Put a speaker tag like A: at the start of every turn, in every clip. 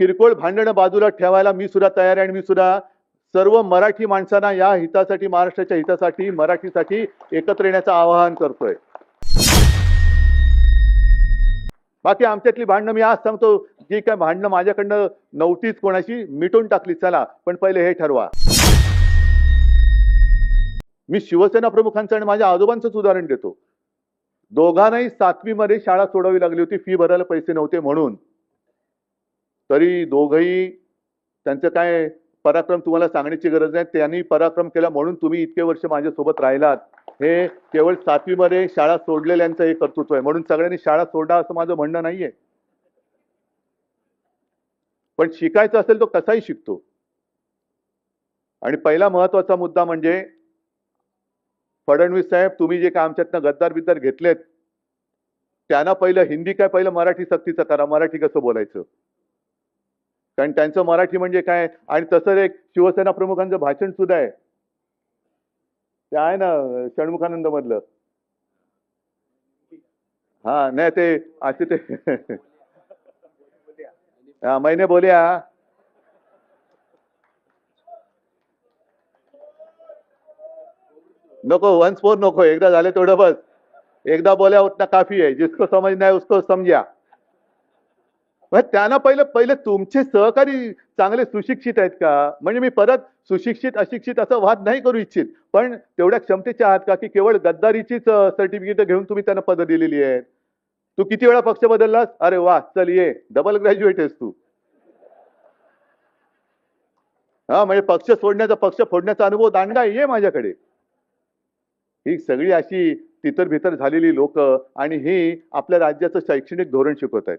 A: किरकोळ भांडणं बाजूला ठेवायला मी सुद्धा तयार आहे आणि मी सुद्धा सर्व मराठी माणसांना या हितासाठी महाराष्ट्राच्या हितासाठी मराठीसाठी एकत्र येण्याचं आवाहन करतोय. बाकी आमच्यातली भांडणं मी आज सांगतो जी काय भांडणं माझ्याकडनं नव्हतीच कोणाशी मिटून टाकली चला पण पहिले हे ठरवा. मी शिवसेना प्रमुखांचं आणि माझ्या आजोबांचंच उदाहरण देतो. दोघांनाही सातवीमध्ये शाळा सोडावी लागली होती फी भरायला पैसे नव्हते म्हणून. तरी दोघही त्यांचं काय पराक्रम तुम्हाला सांगण्याची गरज नाही. त्यांनी पराक्रम केला म्हणून तुम्ही इतके वर्ष माझ्यासोबत राहिलात. हे केवळ सातवीमध्ये शाळा सोडलेल्यांचं हे कर्तृत्व आहे. म्हणून सगळ्यांनी शाळा सोडा असं माझं म्हणणं नाहीये. पण शिकायचं असेल तो कसाही शिकतो. आणि पहिला महत्त्वाचा मुद्दा म्हणजे फडणवीस साहेब तुम्ही जे काय आमच्यातनं गद्दार बिद्दार घेतलेत त्यांना पहिलं हिंदी काय पहिलं मराठी सक्तीचं करा. मराठी कसं बोलायचं? कारण त्यांचं मराठी म्हणजे काय? आणि तसंच एक शिवसेना प्रमुखांचं भाषण सुद्धा आहे. ते आहे ना षण्मुखानंद मधलं हा नाही ते असे ते हा मैने बोल्या नको वन्स फोर नको एकदा झाले तेवढं बस. एकदा बोल्या उतना काफी आहे जिसको समज नाही उसको समजा त्यांना पहिले पहिले तुमचे सहकारी चांगले सुशिक्षित आहेत का? म्हणजे मी परत सुशिक्षित अशिक्षित असं वाद नाही करू इच्छित. पण तेवढ्या क्षमतेचे आहात का? की केवळ गद्दारीचीच सर्टिफिकेट घेऊन तुम्ही त्यांना पद दिलेली आहेत? तू किती वेळा पक्ष बदललास? अरे वा चल ये. डबल ग्रॅज्युएट आहेस तू. हा म्हणजे पक्ष सोडण्याचा पक्ष फोडण्याचा अनुभव दांडा ये माझ्याकडे. ही सगळी अशी तितर भितर झालेली लोक आणि ही आपल्या राज्याचं शैक्षणिक धोरण शिकवत आहेत.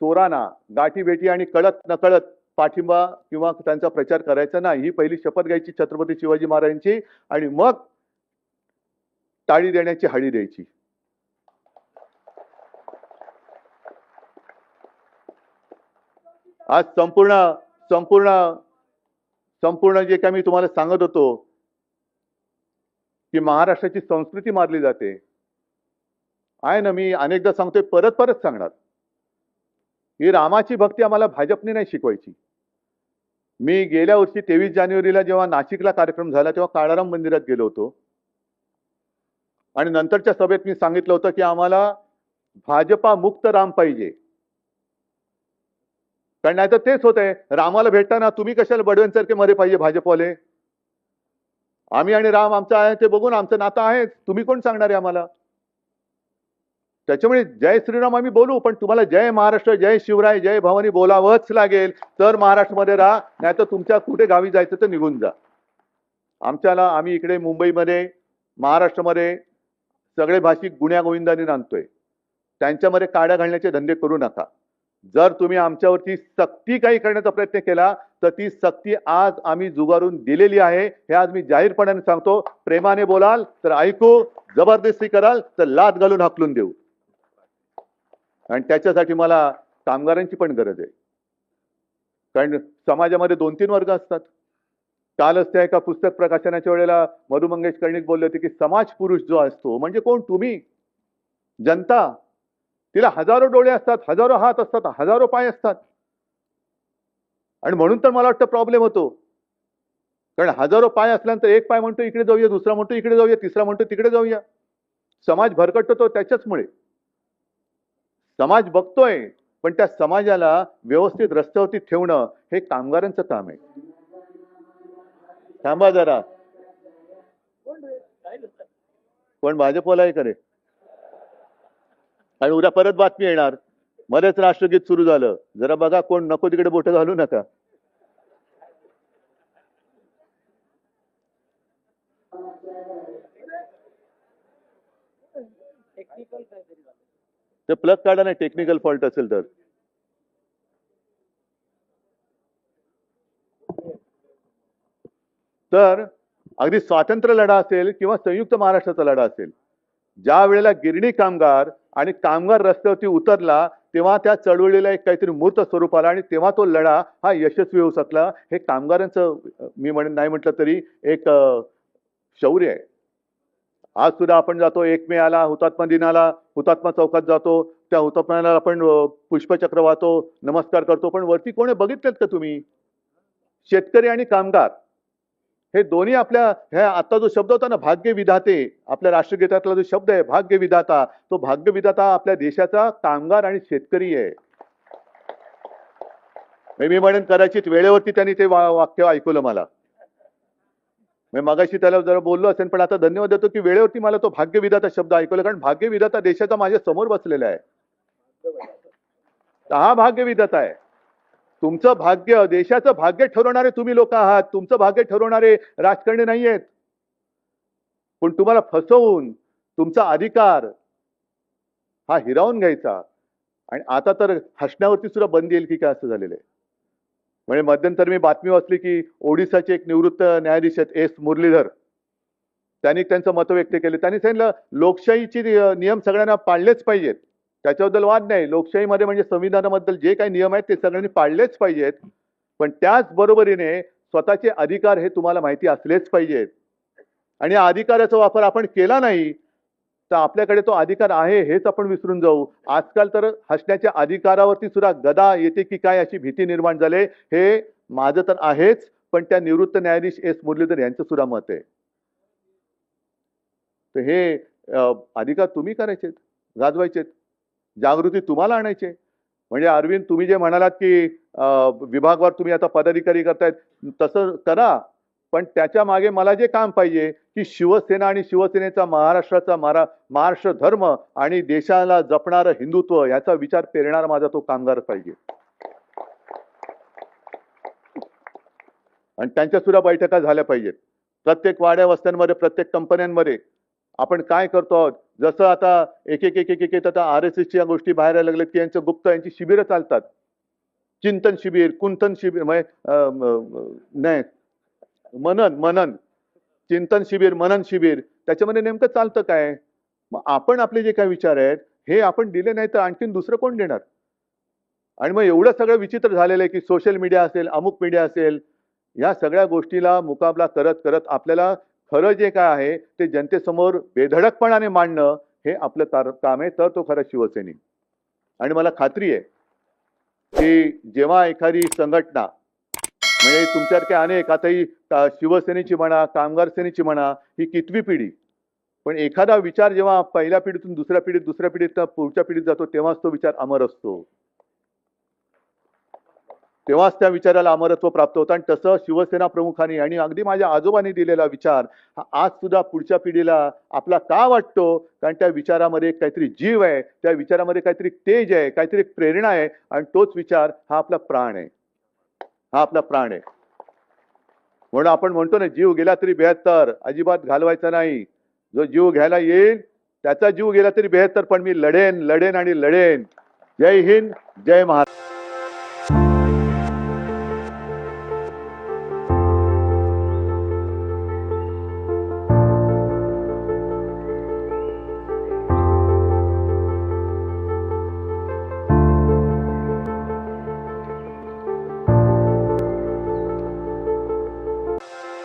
A: चोरांना गाठी भेटी आणि कळत नकळत पाठिंबा किंवा त्यांचा प्रचार करायचा नाही. ही पहिली शपथ घ्यायची छत्रपती शिवाजी महाराजांची आणि मग टाळी देण्याची हळी द्यायची. आज संपूर्ण संपूर्ण संपूर्ण जे काय मी तुम्हाला सांगत होतो की महाराष्ट्राची संस्कृती मारली जाते. आहे ना मी अनेकदा सांगतोय परत परत सांगणार. ही रामाची भक्ती आम्हाला भाजपने नाही शिकवायची. मी गेल्या वर्षी तेवीस जानेवारीला जेव्हा नाशिकला कार्यक्रम झाला तेव्हा काळाराम मंदिरात गेलो होतो. आणि नंतरच्या सभेत मी सांगितलं होतं की आम्हाला भाजपा मुक्त राम पाहिजे. कारण नाही तर तेच होत आहे रामाला भेटताना तुम्ही कशाला बडवेंसारखे मध्ये पाहिजे भाजपवाले? आम्ही आणि राम आमचं आहे ते बघून आमचं नातं आहेच. तुम्ही कोण सांगणार आहे आम्हाला? त्याच्यामुळे जय श्रीराम आम्ही बोलू पण तुम्हाला जय महाराष्ट्र जय शिवराय जय भवानी बोलावंच लागेल. तर महाराष्ट्रामध्ये राहा नाही तर तुमच्या कुठे गावी जायचं तर निघून जा. आमच्याला आम्ही इकडे मुंबईमध्ये महाराष्ट्रामध्ये सगळे भाषिक गुण्यागोविंदाने नांदतोय. त्यांच्यामध्ये काड्या घालण्याचे धंदे करू नका. जर तुम्ही आमच्यावरती सक्ती काही करण्याचा प्रयत्न केला तर ती सक्ती आज आम्ही जुगारून दिलेली आहे हे आज मी जाहीरपणाने सांगतो. प्रेमाने बोलाल तर ऐकू जबरदस्ती कराल तर लाद घालून हाकलून देऊ. आणि त्याच्यासाठी मला कामगारांची पण गरज आहे. कारण समाजामध्ये दोन तीन वर्ग असतात. कालच त्या एका पुस्तक प्रकाशनाच्या वेळेला मधु मंगेश कर्णिक बोलले होते की समाज पुरुष जो असतो म्हणजे कोण? तुम्ही. जनता. तिला हजारो डोळे असतात हजारो हात असतात हजारो पाय असतात. आणि म्हणून तर मला वाटतं प्रॉब्लेम होतो. कारण हजारो पाय असल्यानंतर एक पाय म्हणतो इकडे जाऊया दुसरा म्हणतो इकडे जाऊया तिसरा म्हणतो तिकडे जाऊया. समाज भरकटतो तो त्याच्याचमुळे. समाज बघतोय पण त्या समाजाला व्यवस्थित रस्त्यावरती ठेवणं हे कामगारांचं काम आहे. थांबा जरा. कोण भाजपला आहे करे आणि उद्या परत बातमी येणार. मध्येच राष्ट्रगीत सुरू झालं. जरा बघा कोण नको तिकडे बोट घालू नका.
B: टेक्निकल काहीतरी
A: ते प्लग काढा नाही टेक्निकल फॉल्ट असेल तर. तर अगदी स्वातंत्र्य लढा असेल किंवा संयुक्त महाराष्ट्राचा लढा असेल ज्या वेळेला गिरणी कामगार आणि कामगार रस्त्यावरती उतरला तेव्हा त्या चळवळीला एक काहीतरी मूर्त स्वरूप आला आणि तेव्हा तो लढा हा यशस्वी होऊ शकला. हे कामगारांचं मी म्हणेन नाही म्हटलं तरी एक शौर्य आहे. आज सुद्धा आपण जातो एक मे आला हुतात्मा दिनाला हुतात्मा चौकात जातो त्या हुतात्म्याला आपण पुष्पचक्र वाहतो नमस्कार करतो पण वरती कोणी बघितलेत का तुम्ही? शेतकरी आणि कामगार. हे दोन्ही आपल्या ह्या आता जो शब्द होता ना भाग्य विधाते आपल्या राष्ट्रगीतातला जो शब्द आहे भाग्य विधाता तो भाग्य विधाता आपल्या देशाचा कामगार आणि शेतकरी आहे. मी- मी म्हणेन कदाचित वेळेवरती त्यांनी ते वा- वाक्य ऐकवलं मला. मी मगाशी त्याला जरा बोललो असेल पण आता धन्यवाद देतो की वेळेवरती मला तो भाग्यविधाता शब्द ऐकवला कारण भाग्यविधाता देशाचा माझ्यासमोर बसलेला आहे. तर हा भाग्यविधाता आहे. तुमचं भाग्य देशाचं भाग्य ठरवणारे तुम्ही लोक आहात. तुमचं भाग्य ठरवणारे राजकारणी नाही आहेत. पण तुम्हाला फसवून तुमचा अधिकार हा हिरावून घ्यायचा. आणि आता तर हसण्यावरती सुद्धा बंदी येईल की काय असं झालेलं आहे. म्हणजे मध्यंतर मी बातमी वाचली की ओडिसाचे एक निवृत्त न्यायाधीश आहेत एस मुरलीधर. त्यांनी त्यांचं मत व्यक्त केले. त्यांनी सांगितलं लोकशाहीचे नियम सगळ्यांना पाळलेच पाहिजेत. त्याच्याबद्दल वाद नाही. लोकशाहीमध्ये म्हणजे संविधानाबद्दल जे काही नियम आहेत ते सगळ्यांनी पाळलेच पाहिजेत. पण त्याच बरोबरीने स्वतःचे अधिकार हे तुम्हाला माहिती असलेच पाहिजेत. आणि या अधिकाराचा वापर आपण केला नाही तर आपल्याकडे तो अधिकार आहे हेच आपण विसरून जाऊ. आजकाल तर हसण्याच्या अधिकारावरती सुद्धा गदा येते की काय अशी भीती निर्माण झाले. हे माझं तर आहेच पण त्या निवृत्त न्यायाधीश एस मुरलीधर यांचं सुद्धा मत आहे. तर हे अधिकार तुम्ही करायचेत गाजवायचेत. जागृती तुम्हाला आणायचे म्हणजे अरविंद तुम्ही जे म्हणालात की विभागवार तुम्ही आता पदाधिकारी करतायत तसं करा. पण त्याच्यामागे मला जे काम पाहिजे की शिवसेना आणि शिवसेनेचा महाराष्ट्राचा मारा महाराष्ट्र धर्म आणि देशाला जपणारं हिंदुत्व याचा विचार पेरणारा माझा तो कामगार पाहिजे. आणि त्यांच्या सुद्धा बैठका झाल्या पाहिजेत. प्रत्येक वाड्या वस्त्यांमध्ये प्रत्येक कंपन्यांमध्ये आपण काय करतो आहोत? जसं आता एक एक एक एक एक आता आर एस एसच्या गोष्टी बाहेर यायला लागल्यात की यांचं गुप्त यांची शिबिरं चालतात. चिंतन शिबिर कुंतन शिबिर म्हणजे नाही मनन मनन. चिंतन शिबिर मनन शिबिर त्याच्यामध्ये नेमकं चालतं काय? मग आपण आपले जे काही विचार आहेत हे आपण दिले नाही तर आणखीन दुसरं कोण देणार? आणि मग एवढं सगळं विचित्र झालेलं आहे की सोशल मीडिया असेल अमुक मीडिया असेल या सगळ्या गोष्टीला मुकाबला करत करत आपल्याला खरं जे काय आहे ते जनतेसमोर बेधडकपणाने मांडणं हे आपलं कार- काम आहे तर तो खरा शिवसैनिक आणि मला खात्री आहे की जेव्हा एखादी संघटना म्हणजे तुमच्यासारखे अनेक आता ही शिवसेनेची म्हणा कामगार सेनेची म्हणा ही कितवी पिढी? पण एखादा विचार जेव्हा पहिल्या पिढीतून दुसऱ्या पिढीत दुसऱ्या पिढीत पुढच्या पिढीत जातो तेव्हाच तो विचार अमर असतो. तेव्हाच त्या विचाराला अमरत्व प्राप्त होतं. आणि तसं शिवसेना प्रमुखांनी आणि अगदी माझ्या आजोबांनी दिलेला विचार हा आज सुद्धा पुढच्या पिढीला आपला का वाटतो? कारण त्या विचारामध्ये काहीतरी जीव आहे त्या विचारामध्ये काहीतरी तेज आहे काहीतरी प्रेरणा आहे आणि तोच विचार हा आपला प्राण आहे. हा आपला प्राण आहे. म्हणून आपण म्हणतो ना जीव गेला तरी बेहत्तर अजिबात घालवायचा नाही. जो जीव घ्यायला येईल त्याचा जीव गेला तरी बेहत्तर पण मी लढेन लढेन आणि लढेन. जय हिंद जय महाराष्ट्र.